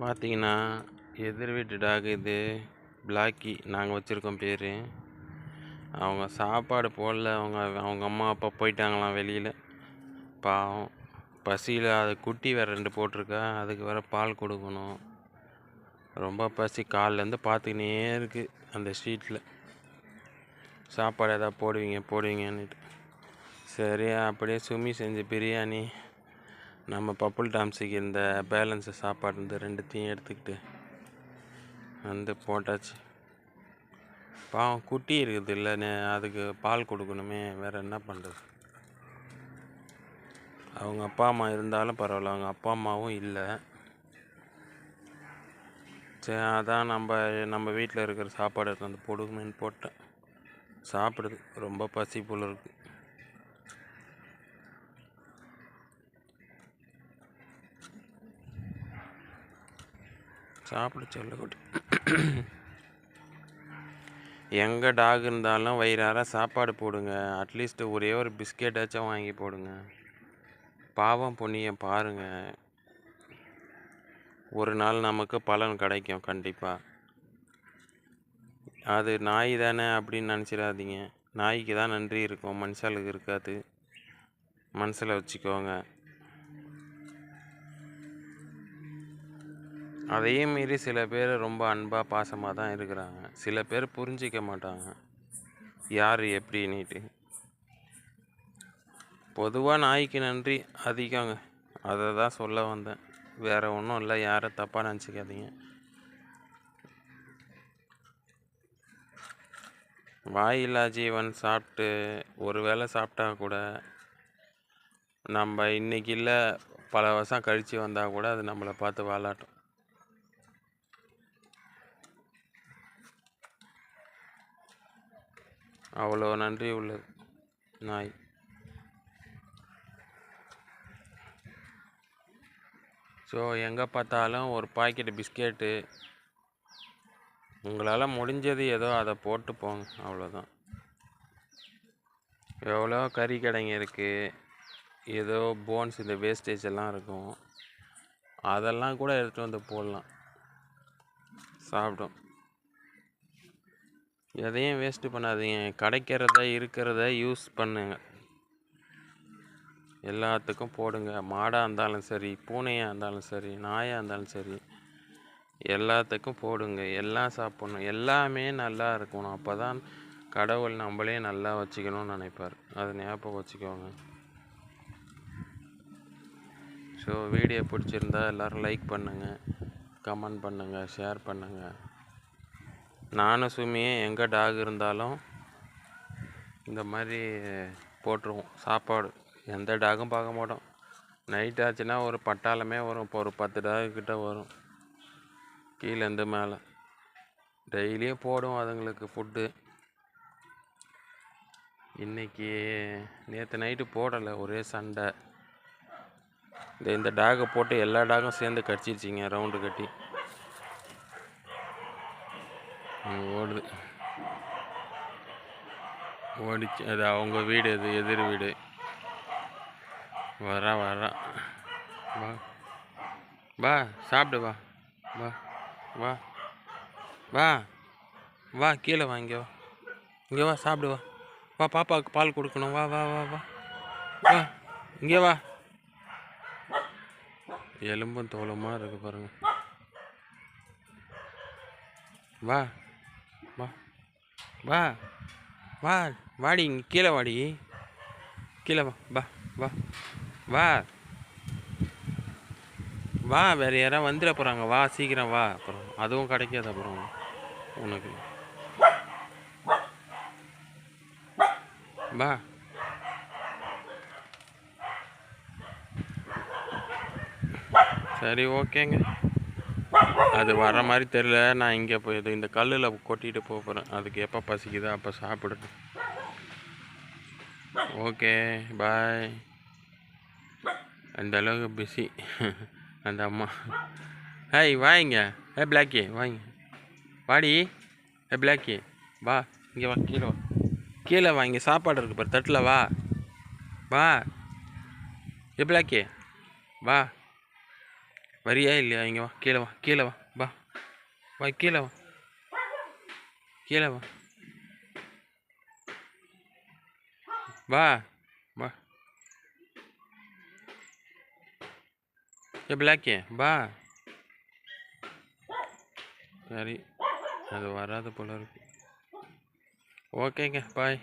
பார்த்தீங்கன்னா எதிர் வீட்டு டாக் இது பிளாக்கி நாங்கள் வச்சுருக்கோம் பேர். அவங்க சாப்பாடு போடல அவங்க அவங்க அம்மா அப்பா போயிட்டாங்களாம் வெளியில். பாவம். பசியில் அது குட்டி வேறு ரெண்டு போட்டிருக்கா அதுக்கு வேறு பால் கொடுக்கணும். ரொம்ப பசி காலிலேருந்து பார்த்துக்கினே இருக்குது அந்த ஸ்ட்ரீட்டில் சாப்பாடு எதாவது போடுவீங்க போடுவீங்கன்னுட்டு. சரி அப்படியே சுமி செஞ்ச பிரியாணி. நம்ம பப்புள் டாம்ஸுக்கு இந்த பேலன்ஸு சாப்பாடு இந்த ரெண்டுத்தையும் எடுத்துக்கிட்டு வந்து போட்டாச்சு. பாவம் குட்டி இருக்குது இல்லைன்னு அதுக்கு பால் கொடுக்கணுமே வேறு என்ன பண்ணுறது அவங்க அப்பா அம்மா இருந்தாலும் பரவாயில்ல அவங்க அப்பா அம்மாவும் இல்லை. சரி அதான் நம்ம நம்ம வீட்டில் இருக்கிற சாப்பாடு எடுத்து வந்து போடுங்கன்னு போட்டேன். சாப்பிடுது ரொம்ப பசி போல இருக்குது சாப்பிட சொல்ல கூட எங்கே டாக் இருந்தாலும் வயிறார சாப்பாடு போடுங்க. அட்லீஸ்ட் ஒரே ஒரு பிஸ்கெட்டாச்சும் வாங்கி போடுங்க. பாவம் பொண்ணியை பாருங்க. ஒரு நாள் நமக்கு பலன் கிடைக்கும் கண்டிப்பாக அது நாய் தானே அப்படின்னு நினச்சிடாதீங்க. நாய்க்கு தான் நன்றி இருக்கும். மனுஷாளுக்கு இருக்காது. மனசில் வச்சுக்கோங்க. அதையும் மீறி சில பேர் ரொம்ப அன்பாக பாசமாக தான் இருக்கிறாங்க. சில பேர் புரிஞ்சிக்க மாட்டாங்க. யார் எப்படின்னுட்டு. பொதுவாக நாய்க்கு நன்றி அதிகங்க. அதை தான் சொல்ல வந்தேன். வேறு ஒன்றும் இல்லை. யாரும் தப்பாக நினச்சிக்காதீங்க. வாயில்லா ஜீவன் சாப்பிட்டு ஒரு வேளை சாப்பிட்டா கூட நம்ம இன்றைக்கி இல்லை பல வருஷம் கழித்து வந்தால் கூட அது நம்மளை பார்த்து வாழாட்டும். அவ்வளோ நன்றி உள்ளது. நாய். ஸோ எங்கே பார்த்தாலும் ஒரு பாக்கெட் பிஸ்கெட்டு. உங்களால் முடிஞ்சது ஏதோ அதை போட்டு போங்க அவ்வளோதான். எவ்வளோ கறி கடைங்க இருக்குது ஏதோ போன்ஸ் இந்த வேஸ்டேஜ் எல்லாம் இருக்கும். அதெல்லாம் கூட எடுத்துகிட்டு வந்து போடலாம். சாப்பிடும். எதையும் வேஸ்ட்டு பண்ணாதீங்க. கிடைக்கிறத இருக்கிறத யூஸ் பண்ணுங்க. எல்லாத்துக்கும் போடுங்க. மாடாக இருந்தாலும் சரி பூனையாக இருந்தாலும் சரி நாயாக இருந்தாலும் சரி எல்லாத்துக்கும் போடுங்க. எல்லாம் சாப்பிட்ணும். எல்லாமே நல்லா இருக்கணும். அப்போ தான் கடவுள் நம்மளே நல்லா வச்சுக்கணும்னு நினைப்பார். அதை ஞாபகம் வச்சுக்கோங்க. ஸோ வீடியோ பிடிச்சிருந்தா எல்லோரும் லைக் பண்ணுங்கள் கமெண்ட் பண்ணுங்கள் ஷேர் பண்ணுங்கள் நானும் சுமியும் எங்கே டாக் இருந்தாலும் இந்த மாதிரி போட்டுருவோம். சாப்பாடு. எந்த டாகும் பார்க்க மாட்டோம். நைட் ஆச்சுன்னா ஒரு பட்டாளமே வரும். இப்போ ஒரு பத்து டாக் கிட்ட வரும். கீழேருந்து மேலே. டெய்லியும் போடும் அதுங்களுக்கு ஃபுட்டு இன்னைக்கு நேற்று நைட்டு போடலை. ஒரே சண்டை. இந்த இந்த டாகை போட்டு எல்லா டாகும் சேர்ந்து கடிச்சிருச்சிங்க. ரவுண்டு கட்டி. ஓடுது. ஓடிச்சு அது அவங்க வீடு அது எதிர் வீடு. வரா வரா. வா. வா சாப்பிடு வா. வா வா. வா வா கீழே வா இங்கே வா. இங்கே வா சாப்பிடு வா. வா பாப்பாவுக்கு பால் கொடுக்கணும். வா வா வா வா. வா இங்கே வா. எலும்பும் தோலமாக இருக்குது பாருங்கள் வா. வா வா வா வாடி இங்கே கீழே வாடி. கீழே வா வா வா வா. வா வேற யாராவது வந்துட போகிறாங்க வா சீக்கிரம் வா. அப்புறம் அதுவும் கிடைக்காது அப்புறம் உனக்கு. வா. சரி ஓகேங்க. அது வர மாதிரி தெரில நான் இங்கே போய் இது இந்த கல்லில் கொட்டிட்டு போக போகிறேன் அதுக்கு எப்போ பசிக்குதோ அப்போ சாப்பிடுது ஓகே பாய். அந்த அளவுக்கு பிஸி அந்த அம்மா. ஹாய் வாங்க. ஏ பிளாக்கி வாங்க. வாடி. ஏ பிளாக்கி வா. இங்கே வா கீழே வா. கீழே வா இங்கே சாப்பாடு இருக்கு பாரு. தட்டில் வா. வா. ஏ பிளாக்கி வா. வரியா இல்லையா? இங்கே வா கீழே வா கீழே வா வா. வா கீழே வா. கீழே வா. வா வா. ஏ பிளாக்கே வா. சரி அது வராது போல இருக்கு. ஓகேங்க பாய்